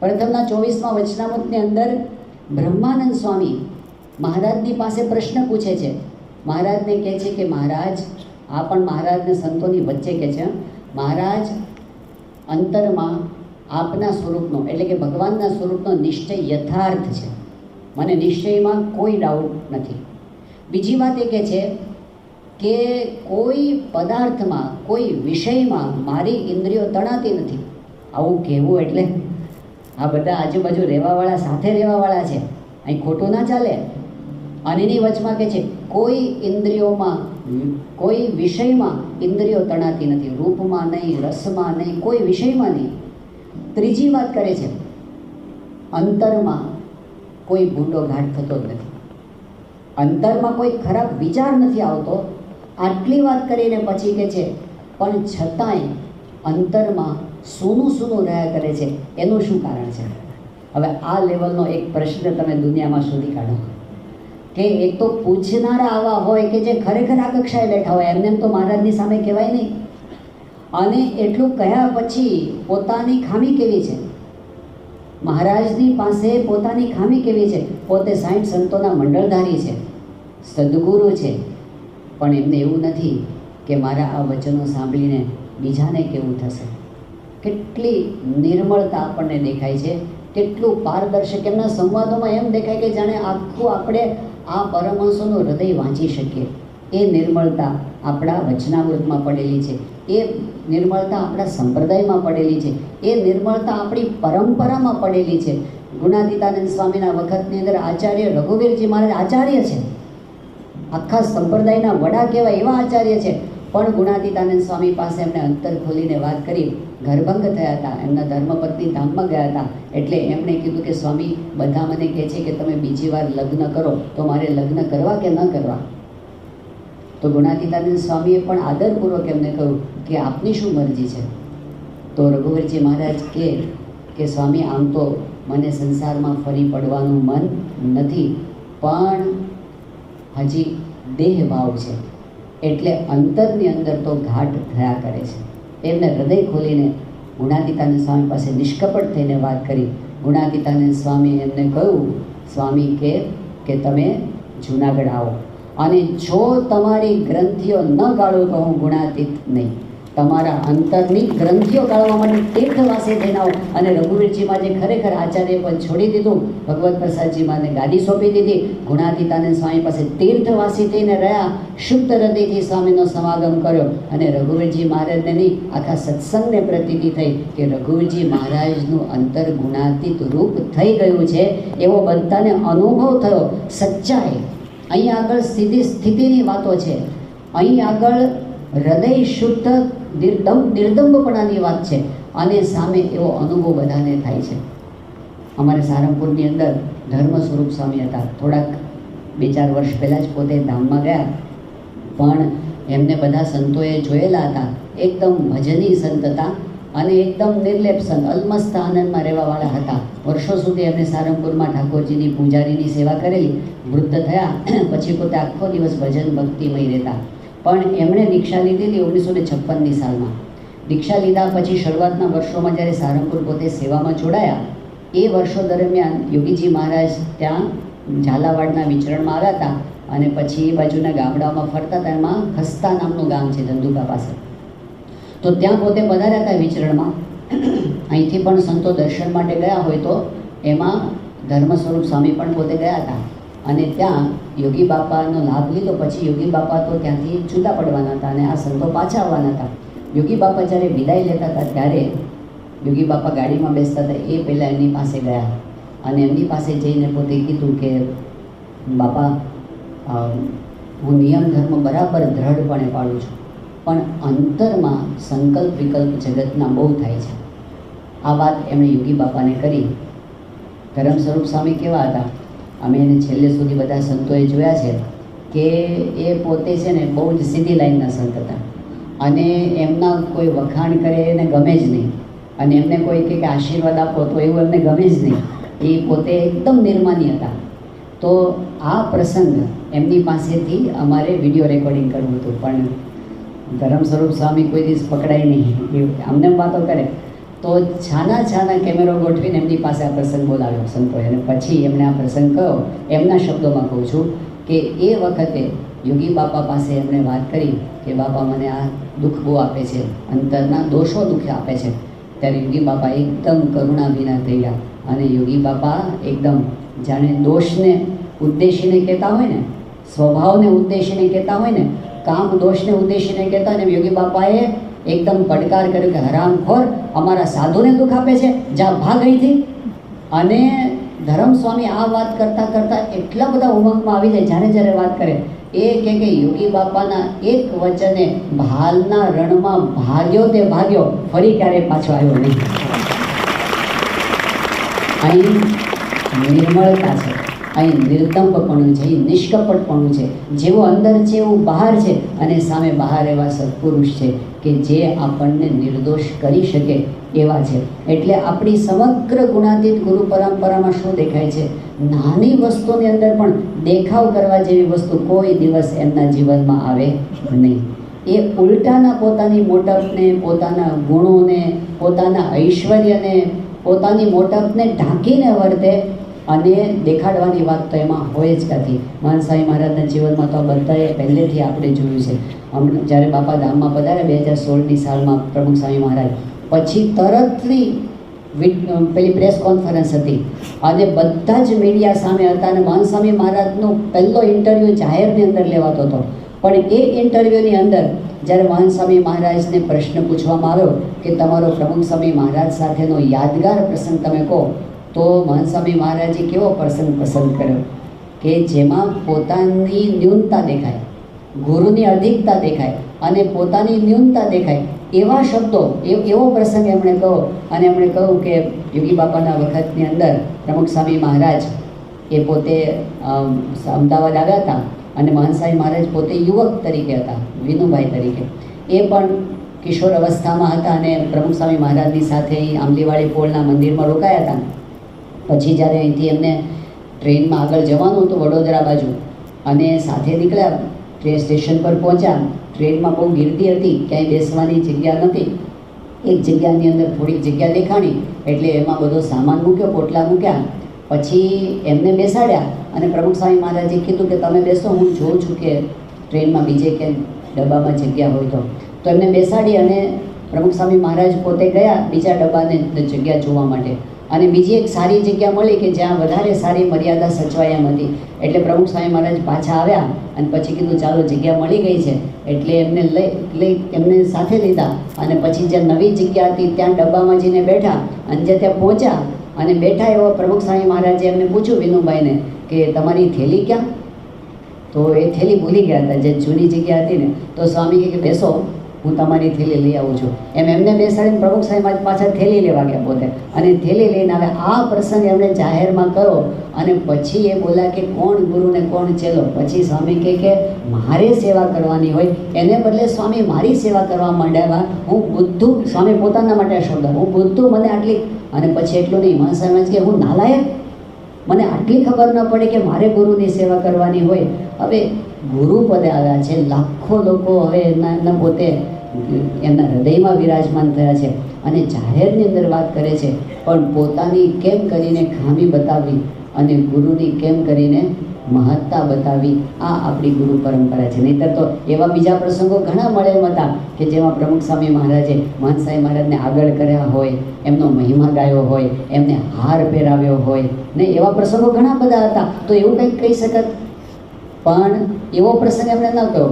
પ્રથમના ચોવીસમાં વચનામૃતની અંદર બ્રહ્માનંદ સ્વામી મહારાજની પાસે પ્રશ્ન પૂછે છે. મહારાજને કહે છે કે, મહારાજ, આ પણ મહારાજને સંતોની વચ્ચે કહે છે. મહારાજ, અંતરમાં આપના સ્વરૂપનો, એટલે કે ભગવાનના સ્વરૂપનો નિશ્ચય યથાર્થ છે. મને નિશ્ચયમાં કોઈ ડાઉટ નથી. બીજી વાત એ કહે છે કે કોઈ પદાર્થમાં, કોઈ વિષયમાં મારી ઇન્દ્રિયો તણાતી નથી. આવું કહેવું એટલે આ બધા આજુબાજુ રહેવાવાળા સાથે રહેવાવાળા છે. અહીં ખોટું ના ચાલે. અને એની વચમાં કે છે, કોઈ ઇન્દ્રિયોમાં, કોઈ વિષયમાં ઇન્દ્રિયો તણાતી નથી. રૂપમાં નહીં, રસમાં નહીં, કોઈ વિષયમાં નહીં. ત્રીજી વાત કરે છે, અંતરમાં કોઈ ભૂંડો ઘાટ થતો જ નથી. અંતરમાં કોઈ ખરાબ વિચાર નથી આવતો. આટલી વાત કરીને પછી કે છે, પણ છતાંય અંતરમાં સૂનું સૂનું રહ્યા કરે છે. એનું શું કારણ છે? હવે આ લેવલનો એક પ્રશ્ન તમે દુનિયામાં શોધી કાઢો. કે એક તો પૂછનારા આવા હોય કે જે ખરેખર આ કક્ષાએ બેઠા હોય, એમને એમ તો મહારાજની સામે કહેવાય નહીં. અને એટલું કહ્યા પછી પોતાની ખામી કેવી છે? મહારાજની પાસે પોતાની ખામી કેવી છે? પોતે સાહીઠ સંતોના મંડળધારી છે, સદગુરુ છે. પણ એમને એવું નથી કે મારા આ વચનો સાંભળીને બીજાને કેવું થશે. કેટલી નિર્મળતા આપણને દેખાય છે, કેટલું પારદર્શક એમના સંવાદોમાં એમ દેખાય કે જાણે આખું આપણે આ પરમહંસોનું હૃદય વાંચી શકીએ. એ નિર્મળતા આપણા વચનામૃતમાં પડેલી છે. એ નિર્મળતા આપણા સંપ્રદાયમાં પડેલી છે. એ નિર્મળતા આપણી પરંપરામાં પડેલી છે. ગુણાતીતાનંદ સ્વામીના વખતની અંદર આચાર્ય રઘુવીરજી મહારાજ આચાર્ય છે. આખા સંપ્રદાયના વડા કહેવાય એવા આચાર્ય છે. પણ ગુણાતીતાનંદ સ્વામી પાસે એમણે અંતર ખોલીને વાત કરી. ઘરભંગ થયા હતા. એમના ધર્મપત્ની ધામમાં ગયા હતા. એટલે એમણે કીધું કે, સ્વામી, બધા મને કહે છે કે તમે બીજી વાર લગ્ન કરો. તો મારે લગ્ન કરવા કે ન કરવા? તો ગુણાતીતાનંદ સ્વામીએ પણ આદરપૂર્વક એમને કહ્યું કે, આપની શું મરજી છે? તો રઘુવરજી મહારાજ કહે કે સ્વામી, આમ તો મને સંસારમાં ફરી પડવાનું મન નથી, પણ હજી દેહ ભાવ છે. એટલે અંતરની અંદર તો ઘાટ થયા કરે છે. એમને હૃદય ખોલીને ગુણાતીતાનંદ સ્વામી પાસે નિષ્કપટ થઈને વાત કરી. ગુણાતીતાનંદ સ્વામી એમને કહ્યું, સ્વામી, કે કે તમે જૂનાગઢ આવો. અને જો તમારી ગ્રંથિઓ ન ગાળો તો હું ગુણાતીત નહીં. તમારા અંતરની ગ્રંથિઓ ગાળવા માટે તીર્થવાસે થઈને આવો અને રઘુવીરજીમાં જે ખરેખર આચાર્ય પદ છોડી દીધું, ભગવત પ્રસાદજીમાં ગાડી સોંપી દીધી ગુણાતીતાનંદ સ્વામી પાસે તીર્થવાસી થઈને રહ્યા, શુદ્ધ હૃદયથી સ્વામીનો સમાગમ કર્યો અને રઘુવીરજી મહારાજને આખા સત્સંગને પ્રતીતિ થઈ કે રઘુવીરજી મહારાજનું અંતર ગુણાતીત રૂપ થઈ ગયું છે, એવો બધાને અનુભવ થયો. સચ્ચાઈ, અહીં આગળ સીધી સ્થિતિની વાતો છે. અહીં આગળ હૃદય શુદ્ધ, નિર્દમ નિર્દમ્બપણાની વાત છે. અને સામે એવો અનુભવ બધાને થાય છે. અમારે સારંગપુરની અંદર ધર્મ સ્વરૂપ સ્વામી હતા. થોડાક બે ચાર વર્ષ પહેલાં જ પોતે ધામમાં ગયા. પણ એમને બધા સંતોએ જોયેલા હતા. એકદમ ભજની સંત હતા અને એકદમ નિર્લેપ સંત, અલમસ્ત આનંદમાં રહેવાવાળા હતા. વર્ષો સુધી એમને સારંગપુરમાં ઠાકોરજીની પૂજારીની સેવા કરેલી, વૃદ્ધ થયા. પછી પોતે આખો દિવસ ભજન ભક્તિમય રહેતા. પણ એમણે દીક્ષા લીધેલી ઓગણીસો ને છપ્પનની સાલમાં. દીક્ષા લીધા પછી શરૂઆતના વર્ષોમાં જ્યારે સારંગપુર પોતે સેવામાં જોડાયા, એ વર્ષો દરમિયાન યોગીજી મહારાજ ત્યાં ઝાલાવાડના વિચરણમાં આવ્યા હતા અને પછી એ બાજુના ગામડાઓમાં ફરતા હતા. એમાં ખસ્તા નામનું ગામ છે, ધંધુકા પાસે. તો ત્યાં પોતે પધાર્યા હતા વિચરણમાં. અહીંથી પણ સંતો દર્શન માટે ગયા હોય તો એમાં ધર્મ સ્વરૂપ સ્વામી પણ પોતે ગયા હતા. અને ત્યાં યોગી બાપાનો લાભ લીધો. પછી યોગી બાપા તો ત્યાંથી છૂટા પડવાના હતા અને આ સંતો પાછા આવવાના હતા. યોગી બાપા જ્યારે વિદાય લેતા હતા, ત્યારે યોગી બાપા ગાડીમાં બેસતા હતા. એ પહેલાં એમની પાસે ગયા અને એમની પાસે જઈને પોતે કીધું કે, બાપા હું નિયમ ધર્મ બરાબર દ્રઢપણે પાડું છું, પણ અંતરમાં સંકલ્પ વિકલ્પ જગતના બહુ થાય છે. આ વાત એમણે યોગી બાપાને કરી. ધરમ સ્વરૂપ સ્વામી કેવા હતા? અમે એને છેલ્લે સુધી બધા સંતોએ જોયા છે કે એ પોતે છે ને બહુ જ સીધી લાઈનના સંત હતા. અને એમના કોઈ વખાણ કરે એને ગમે જ નહીં. અને એમને કોઈ કંઈક આશીર્વાદ આપો તો એવું એમને ગમે જ નહીં. એ પોતે એકદમ નિર્માની હતા. તો આ પ્રસંગ એમની પાસેથી અમારે વીડિયો રેકોર્ડિંગ કરવું હતું. પણ ધરમ સ્વરૂપ સ્વામી કોઈ દિવસ પકડાય નહીં. અમને વાતો કરે તો છાના છાના કેમેરો ગોઠવીને એમની પાસે આ પ્રસંગ બોલાવ્યો સંતોએ. અને પછી એમણે આ પ્રસંગ કહ્યો એમના શબ્દોમાં કહું છું કે એ વખતે યોગી બાપા પાસે એમણે વાત કરી કે, બાપા, મને આ દુઃખ બહુ આપે છે, અંતરના દોષો દુઃખ આપે છે. ત્યારે યોગી બાપા એકદમ કરુણા વિના થઈ ગયા અને યોગી બાપા એકદમ જાણે દોષને ઉદ્દેશીને કહેતા હોય ને, સ્વભાવને ઉદ્દેશીને કહેતા હોય ને, કામ દોષને ઉદ્દેશીને કહેતા ને યોગી બાપાએ એકદમ પડકાર કર્યો કે હરામખોર અમારા સાધુને દુઃખ આપે છે. જા ભાગ અહીંથી. અને ધરમ સ્વામી આ વાત કરતાં કરતાં એટલા બધા ઉમંગમાં આવી જાય જ્યારે જ્યારે વાત કરે, એ કે કે યોગી બાપાના એક વચને ભાલના રણમાં ભાગ્યો તે ભાગ્યો, ફરી ક્યારેય પાછો આવ્યો નહીં. અહીં નિર્મળતા છે. અહીં નિર્દંભપણું છે, અહીં નિષ્કપટપણું છે. જેવો અંદર છે એવું બહાર છે અને સામે બહાર એવા સત્પુરુષ છે કે જે આપણને નિર્દોષ કરી શકે એવા છે. એટલે આપણી સમગ્ર ગુણાતીત ગુરુ પરંપરામાં શું દેખાય છે? નાની વસ્તુની અંદર પણ દેખાવ કરવા જેવી વસ્તુ કોઈ દિવસ એમના જીવનમાં આવે નહીં. એ ઉલટાના પોતાની મોટપને પોતાના ગુણોને, પોતાના ઐશ્વર્યને, પોતાની મોટપને ઢાંકીને વર્તે અને દેખાડવાની વાત તો એમાં હોય જ નથી માનસાઈ મહારાજના જીવનમાં તો બધાએ પહેલેથી આપણે જોયું છે. હમણાં જ્યારે બાપા ધામમાં પધાર્યા બે હજાર સોળની સાલમાં પ્રમુખ સ્વામી મહારાજ. પછી તરતથી પેલી પ્રેસ કોન્ફરન્સ હતી. અને બધા જ મીડિયા સામે હતા અને માનસ્વામી મહારાજનો પહેલો ઇન્ટરવ્યૂ જાહેરની અંદર લેવાતો હતો. પણ એ ઇન્ટરવ્યૂની અંદર જ્યારે મહાનસ્વામી મહારાજને પ્રશ્ન પૂછવામાં આવ્યો કે તમારો પ્રમુખ સ્વામી મહારાજ સાથેનો યાદગાર પ્રસંગ તમે કહો તો મહાસ્વામી મહારાજે કેવો પ્રસંગ પસંદ કર્યો? કે જેમાં પોતાની ન્યૂનતા દેખાય, ગુરુની અધિકતા દેખાય અને પોતાની ન્યૂનતા દેખાય એવા શબ્દો એવો પ્રસંગ એમણે કહો અને એમણે કહ્યું કે યોગી બાપાના વખતની અંદર પ્રમુખ સ્વામી મહારાજ એ પોતે અમદાવાદ આવ્યા હતા અને મહાનસાઈ મહારાજ પોતે યુવક તરીકે હતા, વિનુભાઈ તરીકે. એ પણ કિશોર અવસ્થામાં હતા અને પ્રમુખ સ્વામી મહારાજની સાથે આંબલીવાળી પોળના મંદિરમાં રોકાયા હતા. પછી જ્યારે અહીંથી એમને ટ્રેનમાં આગળ જવાનું હતું વડોદરા બાજુ, અને સાથે નીકળ્યા ટ્રેન સ્ટેશન પર પહોંચ્યા, ટ્રેનમાં બહુ ગીર્દી હતી, ક્યાંય બેસવાની જગ્યા નથી. એક જગ્યાની અંદર થોડીક જગ્યા દેખાણી, એટલે એમાં બધો સામાન મૂક્યો, પોટલા મૂક્યા. પછી એમને બેસાડ્યા, અને પ્રમુખ સ્વામી મહારાજે કીધું કે તમે બેસો, હું જોઉં છું કે ટ્રેનમાં બીજે કે ડબ્બામાં જગ્યા હોય તો. તો એમને બેસાડી અને પ્રમુખ સ્વામી મહારાજ પોતે ગયા બીજા ડબ્બાને જગ્યા જોવા માટે. અને બીજી એક સારી જગ્યા મળી કે જ્યાં વધારે સારી મર્યાદા સચવાય હતી એટલે પ્રમુખ સ્વામી મહારાજ પાછા આવ્યા અને પછી કીધું, ચાલો, જગ્યા મળી ગઈ છે. એટલે એમને લઈ લઈ, એમને સાથે લીધા અને પછી જે નવી જગ્યા હતી, ત્યાં ડબ્બામાં જઈને બેઠા અને જે ત્યાં પહોંચ્યા અને બેઠા એવા પ્રમુખ સ્વામી મહારાજે એમને પૂછ્યું, વિનુભાઈને, કે તમારી થેલી ક્યાં? તો એ થેલી ભૂલી ગયા હતા, જે જૂની જગ્યા હતી ને. તો સ્વામી કે, બેસો હું તમારી થેલી લઈ આવું છું. એમ એમને બેસાડીને પ્રમુખ સાહેબ પાછા થેલી લેવા ગયા પોતે. અને થેલી લઈને આવે આ પ્રસંગ એમણે જાહેરમાં કરો અને પછી એ બોલા કે કોણ ગુરુ ને કોણ ચેલો? પછી સ્વામી કહે કે મારે સેવા કરવાની હોય. એને બદલે સ્વામી મારી સેવા કરવા માંડ્યા હું બુદ્ધુ, સ્વામી પોતાના માટે શબ્દ હું બુદ્ધુ, મને આટલી અને પછી એટલું નહીં. મન સમજ કે હું નાલાયક? મને આટલી ખબર ન પડે કે મારે ગુરુની સેવા કરવાની હોય. હવે ગુરુ પદે આવ્યા છે. લાખો લોકો હવે એમના એમના પોતે એમના હૃદયમાં વિરાજમાન થયા છે અને જાહેરની અંદર વાત કરે છે. પણ પોતાની કેમ કરીને ખામી બતાવવી અને ગુરુની કેમ કરીને મહત્તા બતાવી, આ આપણી ગુરુ પરંપરા છે. નહીંતર તો એવા બીજા પ્રસંગો ઘણા મળે એમ હતા કે જેમાં પ્રમુખ સ્વામી મહારાજે મહંસાઈ મહારાજને આગળ કર્યા હોય, એમનો મહિમા ગાયો હોય, એમને હાર પહેરાવ્યો હોય ને એવા પ્રસંગો ઘણા બધા હતા. તો એવું કંઈક કહી શકત? પણ એવો પ્રસંગ એમણે ન કહ્યો